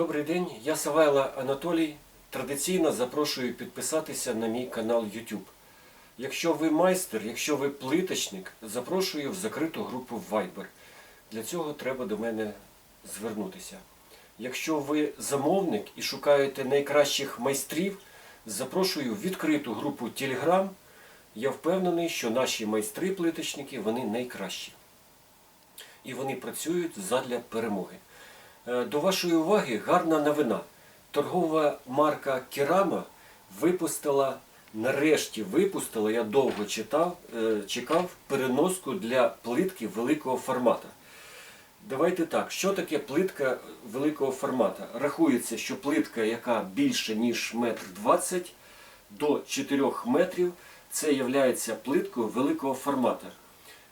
Добрий день, я Савайла Анатолій. Традиційно запрошую підписатися на мій канал YouTube. Якщо ви майстер, якщо ви плиточник, запрошую в закриту групу Viber. Для цього треба до мене звернутися. Якщо ви замовник і шукаєте найкращих майстрів, запрошую в відкриту групу Telegram. Я впевнений, що наші майстри-плиточники вони найкращі. І вони працюють задля перемоги. Е, До вашої уваги гарна новина. Торгова марка Керама випустила, нарешті випустила, я довго читав, е, чекав переноску для плитки великого формата. Давайте так, що таке плитка великого формата? Рахується, що плитка, яка більше ніж метр двадцять до 4 метрів, це є плиткою великого формата.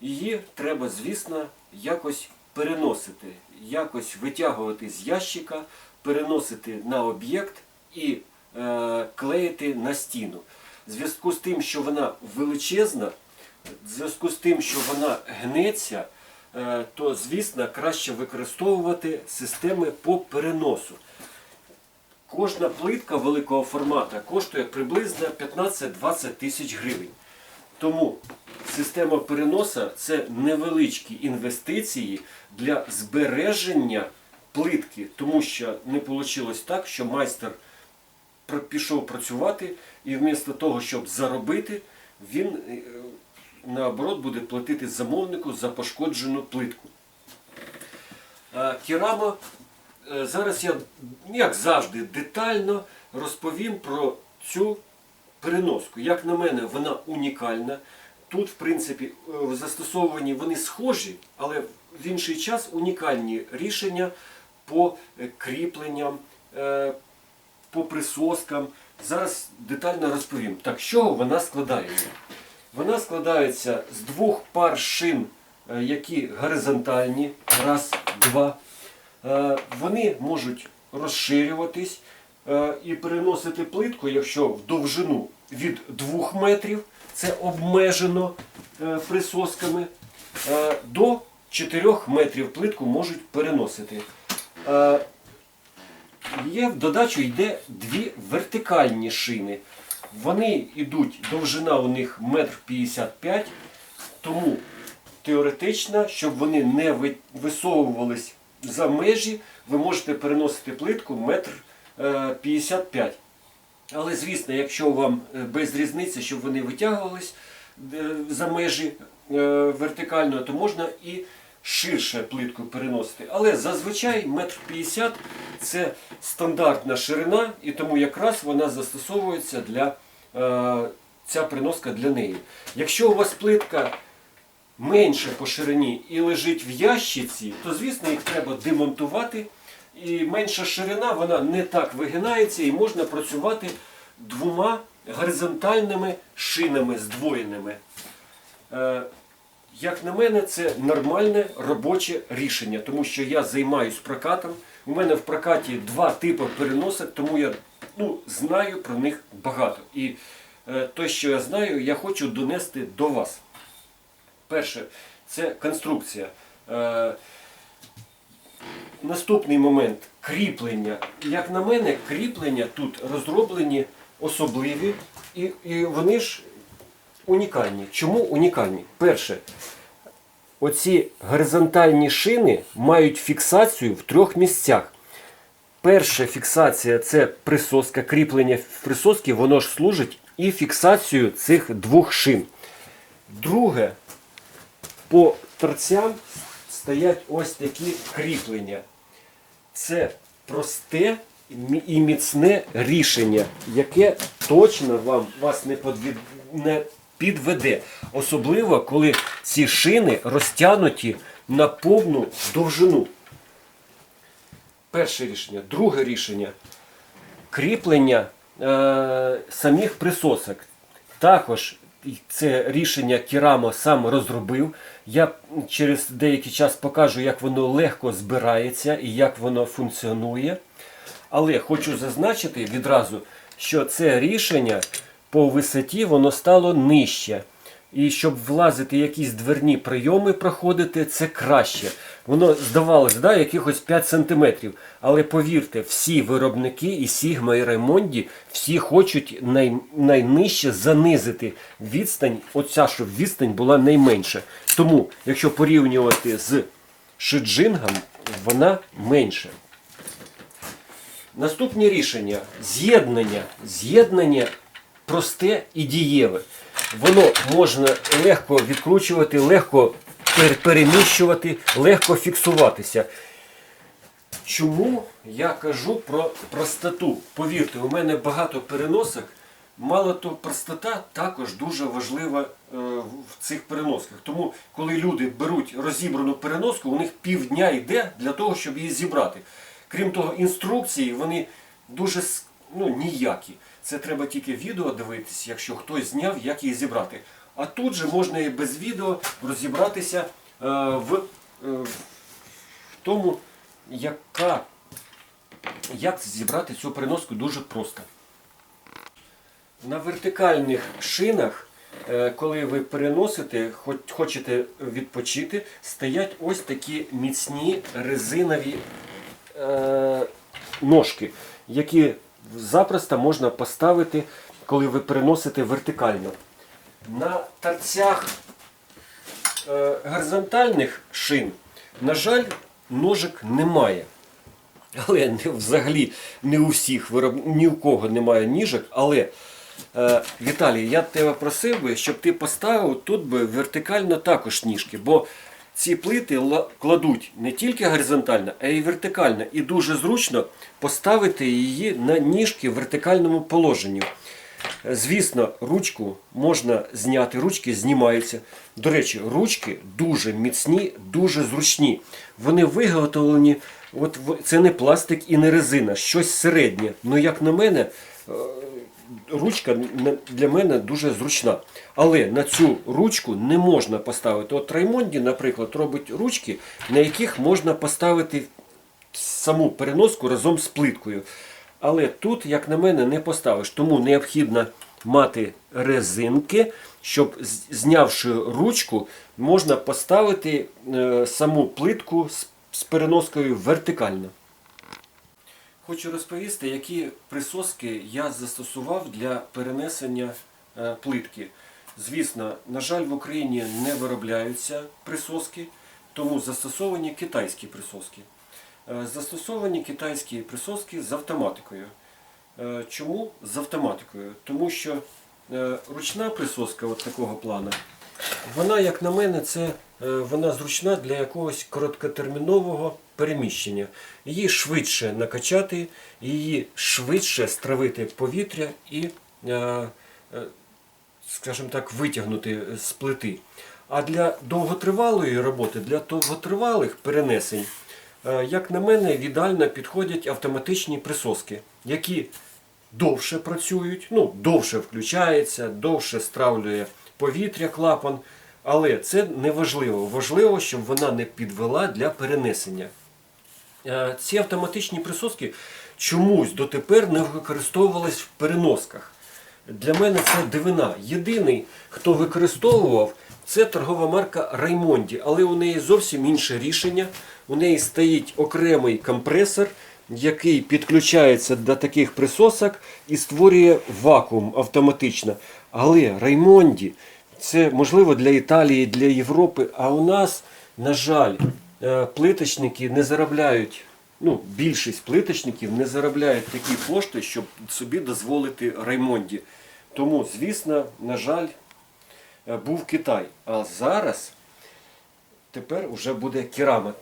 Її треба, звісно, якось переносити, якось витягувати з ящика, переносити на об'єкт і е, клеїти на стіну. В зв'язку з тим, що вона величезна, в зв'язку з тим, що вона гнеться, е, то, звісно, краще використовувати системи по переносу. Кожна плитка великого формату коштує приблизно 15-20 тисяч гривень. Тому система переноса це невеличкі інвестиції для збереження плитки, тому що не вийшло так, що майстер пішов працювати і вмісто того, щоб заробити, він е, наоборот буде платити замовнику за пошкоджену плитку. Керама, е, зараз я, як завжди, детально розповім про цю переноску. Як на мене, вона унікальна. Тут, в принципі, е, в застосованні вони схожі, але в інший час унікальні рішення по е, кріпленням, е, по присоскам. Зараз детально розповім. Так, з чого вона складається? Вона складається з двох пар шин, які горизонтальні, раз, два. Вони можуть розширюватись і переносити плитку, якщо в довжину від 2 метрів, це обмежено е, присосками, е, до 4 метрів плитку можуть переносити. Е, Є в додачу йде дві вертикальні шини. Вони йдуть, довжина у них 1,55 м, тому теоретично, щоб вони не висовувались за межі, ви можете переносити плитку 1,55 м. Але звісно, якщо вам е, без різниці, щоб вони витягувались е, за межі е, вертикально, то можна і ширше плитку переносити. Але зазвичай 1,50 м це стандартна ширина, і тому якраз вона застосовується для ця приноска для неї. Якщо у вас плитка менше по ширині і лежить в ящиці, то звісно їх треба демонтувати. І менша ширина вона не так вигинається і можна працювати двома горизонтальними шинами здвоєними. Е, Як на мене, це нормальне робоче рішення, тому що я займаюсь прокатом. У мене в прокаті два типи переносок, тому я ну, знаю про них багато. І е, те, що я знаю, я хочу донести до вас. Перше, це конструкція. Е, Наступний момент кріплення. Як на мене, кріплення тут розроблені особливі, і, і вони ж унікальні. Чому унікальні? Перше, оці горизонтальні шини мають фіксацію в трьох місцях. Перша фіксація це присоска, кріплення присоски, воно ж служить і фіксацією цих двох шин. Друге, по торцям стоять ось такі кріплення. Це просте і міцне рішення, яке точно вам вас не, подвід... не підведе. Особливо, коли ці шини розтягнуті на повну довжину. Перше рішення. Друге рішення кріплення е, самих присосок. Також це рішення Кірамо сам розробив. Я через деякий час покажу, як воно легко збирається і як воно функціонує. Але хочу зазначити відразу, що це рішення по висоті воно стало нижче. І щоб влазити якісь дверні прийоми проходити, це краще. Воно здавалось, да, якихось 5 сантиметрів. Але повірте, всі виробники і Sigma, і Раймонді, всі хочуть най, найнижче занизити відстань, оця, щоб відстань була найменша. Тому, якщо порівнювати з шиджингом, вона менша. Наступні рішення з'єднання. З'єднання просте і дієве. Воно можна легко відкручувати, легко переміщувати, легко фіксуватися. Чому я кажу про простоту? Повірте, у мене багато переносок. Мало то простота також дуже важлива е, в цих переносках. Тому, коли люди беруть розібрану переноску, у них півдня йде для того, щоб її зібрати. Крім того, інструкції вони дуже ну, ніякі. Це треба тільки відео дивитися, якщо хтось зняв, як її зібрати. А тут же можна і без відео розібратися е, в, е, в тому, яка, як зібрати цю переноску дуже просто. На вертикальних шинах, е, коли ви переносите, хоч- хочете відпочити, стоять ось такі міцні резинові ножки, які запросто можна поставити, коли ви переносите вертикально. На торцях е, горизонтальних шин, на жаль, ножик немає. Але взагалі не у всіх вироб... ні у кого немає ніжок. Але е, Віталій, я тебе просив би, щоб ти поставив тут би вертикально також ніжки. Бо ці плити кладуть не тільки горизонтально, а й вертикально. І дуже зручно поставити її на ніжки в вертикальному положенні. Звісно, ручку можна зняти, ручки знімаються. До речі, ручки дуже міцні, дуже зручні. Вони виготовлені, от це не пластик і не резина, щось середнє. Ну, як на мене, е, ручка для мене дуже зручна. Але на цю ручку не можна поставити. От Раймонді, наприклад, робить ручки, на яких можна поставити саму переноску разом з плиткою. Але тут, як на мене, не поставиш. Тому необхідно мати резинки, щоб знявши ручку, можна поставити е, саму плитку з, з переноскою вертикально. Хочу розповісти, які присоски я застосував для перенесення е, плитки. Звісно, на жаль, в Україні не виробляються присоски, тому застосовані китайські присоски. Е, Застосовані китайські присоски з автоматикою. Е, Чому з автоматикою? Тому що ручна присоска от такого плану, вона, як на мене, це вона зручна для якогось короткотермінового переміщення. Її швидше накачати, її швидше стравити повітря і, е, е, скажімо так, витягнути з плити. А для довготривалої роботи, для довготривалих перенесень, е, як на мене, ідеально підходять автоматичні присоски, які довше працюють, ну, довше включається, довше стравлює повітря клапан. Але це не важливо. Важливо, щоб вона не підвела для перенесення. Е, Ці автоматичні присоски чомусь дотепер не використовувались в переносках. Для мене це дивина. Єдиний, хто використовував, це торгова марка Раймонді, але у неї зовсім інше рішення. У неї стоїть окремий компресор, який підключається до таких присосок і створює вакуум автоматично. Але Раймонді це можливо для Італії, для Європи. А у нас, на жаль, плиточники не заробляють. Ну, більшість плиточників не заробляють такі кошти, щоб собі дозволити Раймонді. Тому, звісно, на жаль, е, був Китай. А зараз тепер вже буде керама.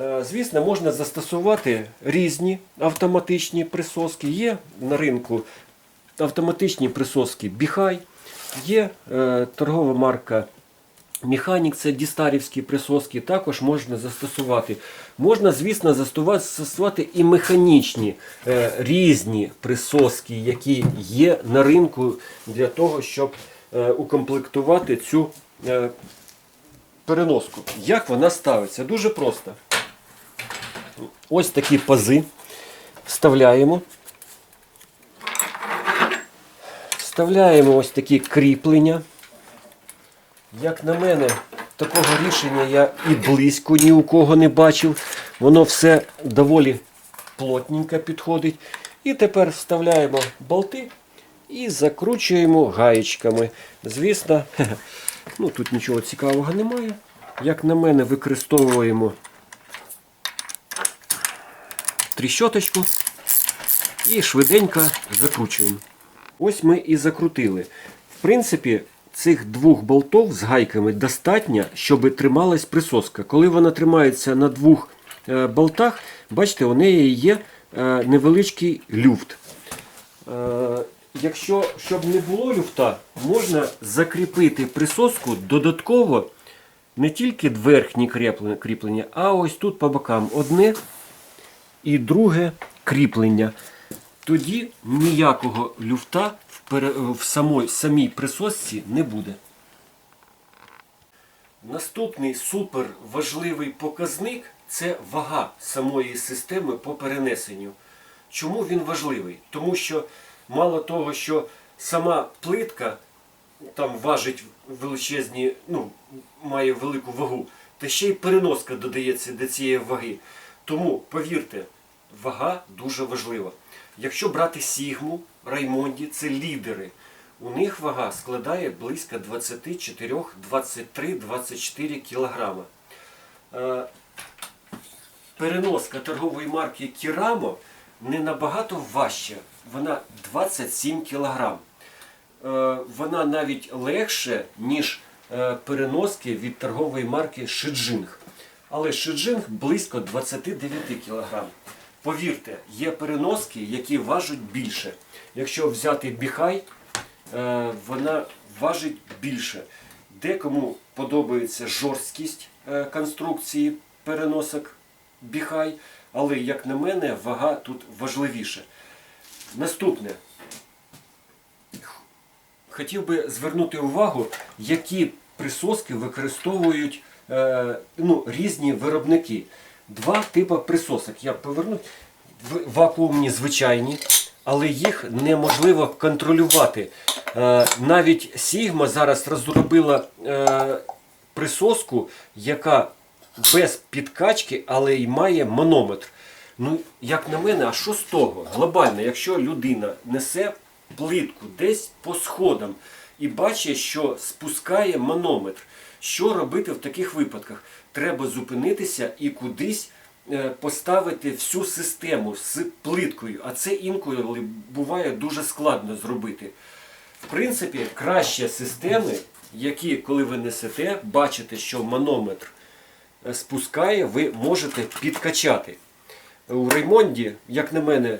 Е, Звісно, можна застосувати різні автоматичні присоски. Є на ринку автоматичні присоски Біхай, є е, торгова марка Механік, це дістарівські присоски, також можна застосувати. Можна, звісно, застосувати- і механічні е, різні присоски, які є на ринку для того, щоб е, укомплектувати цю е, переноску. Як вона ставиться? Дуже просто. Ось такі пази вставляємо. Вставляємо ось такі кріплення. Як на мене, такого рішення я і близько ні у кого не бачив. Воно все доволі плотненько підходить. І тепер вставляємо болти і закручуємо гаєчками. Звісно, ну, тут нічого цікавого немає. Як на мене, використовуємо тріщоточку і швиденько закручуємо. Ось ми і закрутили. В принципі, цих двох болтів з гайками достатньо, щоб трималась присоска. Коли вона тримається на двох е, болтах, бачите, у неї є е, невеличкий люфт. Е, Якщо щоб не було люфта, можна закріпити присоску додатково не тільки верхні кріплення, а ось тут по бокам одне і друге кріплення. Тоді ніякого люфта в, самой, самій присосці не буде. Наступний супер важливий показник це вага самої системи по перенесенню. Чому він важливий? Тому що мало того, що сама плитка там важить величезні, ну, має велику вагу, та ще й переноска додається до цієї ваги. Тому, повірте, вага дуже важлива. Якщо брати Сігму, Раймонді, це лідери. У них вага складає близько 24, 23, 24 кілограма. Е, переноска торгової марки Кірамо не набагато важча. Вона 27 кілограм. Е, Вона навіть легше, ніж е, переноски від торгової марки Шиджинг. Але Шиджинг близько 29 кілограм. Повірте, є переноски, які важать більше. Якщо взяти біхай, е, вона важить більше. Декому подобається жорсткість е, конструкції переносок біхай, але, як на мене, вага тут важливіша. Наступне. Хотів би звернути увагу, які присоски використовують е, ну, різні виробники. Два типи присосок. Я поверну. Вакуумні звичайні, але їх неможливо контролювати. Е, навіть Sigma зараз розробила е, присоску, яка без підкачки, але й має манометр. Ну, як на мене, а що з того? Глобально, якщо людина несе плитку десь по сходам і бачить, що спускає манометр, що робити в таких випадках? Треба зупинитися і кудись е, поставити всю систему з плиткою, а це інколи буває дуже складно зробити. В принципі, краще системи, які, коли ви несете, бачите, що манометр е, спускає, ви можете підкачати. У Реймонді, як на мене, е,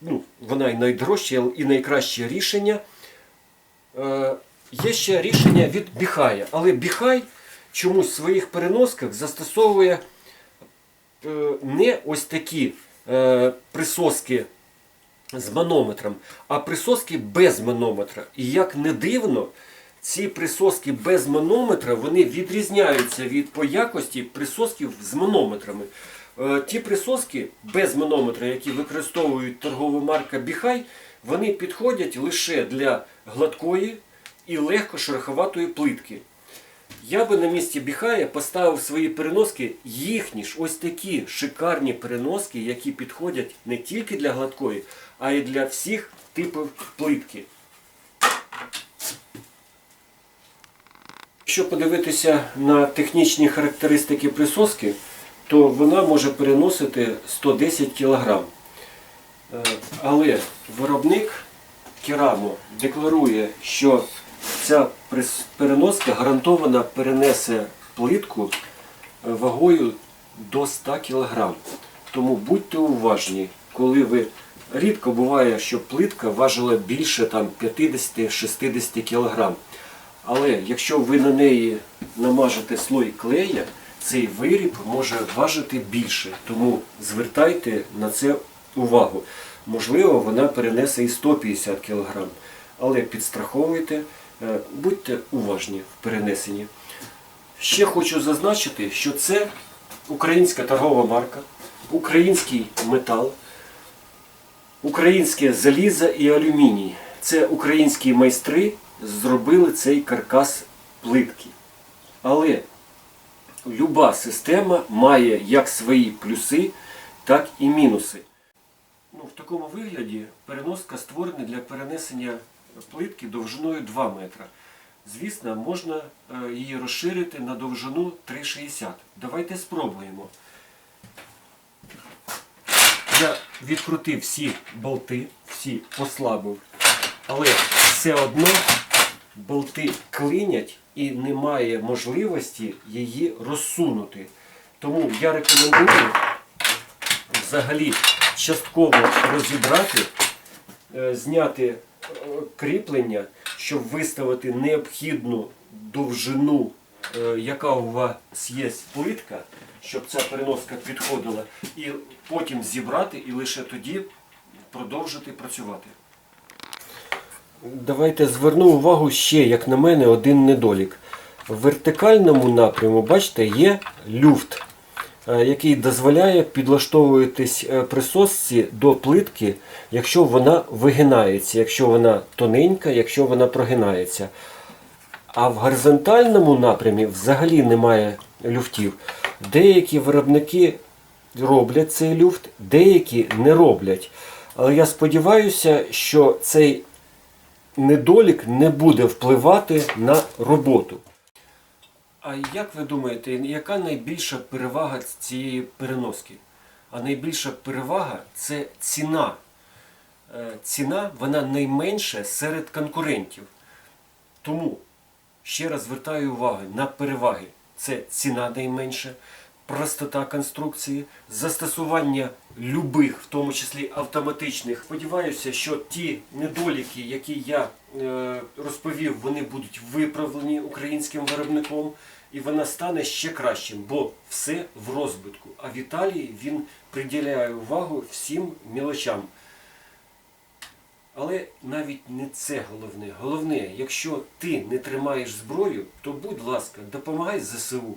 ну, вона і найдорожче, і найкраще рішення. Є ще рішення від Біхая, але Біхай чомусь в своїх переносках застосовує е, не ось такі е, присоски з манометром, а присоски без манометра. І як не дивно, ці присоски без манометра вони відрізняються від по якості присосків з манометрами. Е, Ті присоски без манометра, які використовують торгова марка Біхай, вони підходять лише для гладкої і легко шероховатої плитки. Я би на місці Біхая поставив свої переноски, їхні ж ось такі шикарні переноски, які підходять не тільки для гладкої, а й для всіх типів плитки. Якщо подивитися на технічні характеристики присоски, то вона може переносити 110 кг. Але виробник Керамо декларує, що ця переноска гарантовано перенесе плитку е, вагою до 100 кг. Тому будьте уважні, коли ви рідко буває, що плитка важила більше 50-60 кг. Але якщо ви на неї намажете слой клея, цей виріб може важити більше. Тому звертайте на це увагу. Можливо, вона перенесе і 150 кг. Але підстраховуйте, будьте уважні в перенесенні. Ще хочу зазначити, що це українська торгова марка, український метал, українське залізо і алюміній. Це українські майстри зробили цей каркас плитки. Але люба система має як свої плюси, так і мінуси. Ну, в такому вигляді переноска створена для перенесення плитки довжиною 2 метра. Звісно, можна е, її розширити на довжину 3,60. Давайте спробуємо. Я відкрутив всі болти, всі послабив, але все одно болти клинять і немає можливості її розсунути. Тому я рекомендую взагалі частково розібрати, зняти е, кріплення, щоб виставити необхідну довжину, е, яка у вас є плитка, щоб ця переноска підходила, і потім зібрати і лише тоді продовжити працювати. Давайте зверну увагу ще, як на мене, один недолік. В вертикальному напряму, бачите, є люфт, е, який дозволяє підлаштовуватись е, присосці до плитки, якщо вона вигинається, якщо вона тоненька, якщо вона прогинається. А в горизонтальному напрямі взагалі немає люфтів. Деякі виробники роблять цей люфт, деякі не роблять. Але я сподіваюся, що цей недолік не буде впливати на роботу. А як ви думаєте, яка найбільша перевага цієї переноски? А найбільша перевага це ціна. Е, Ціна вона найменша серед конкурентів. Тому ще раз звертаю увагу на переваги. Це ціна найменша, простота конструкції, застосування любих, в тому числі автоматичних. Сподіваюся, що ті недоліки, які я е, розповів, вони будуть виправлені українським виробником, і вона стане ще кращим, бо все в розбитку. А в Італії він приділяє увагу всім мілочам. Але навіть не це головне. Головне, якщо ти не тримаєш зброю, то будь ласка, допомагай ЗСУ.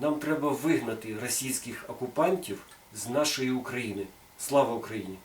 Нам треба вигнати російських окупантів з нашої України. Слава Україні!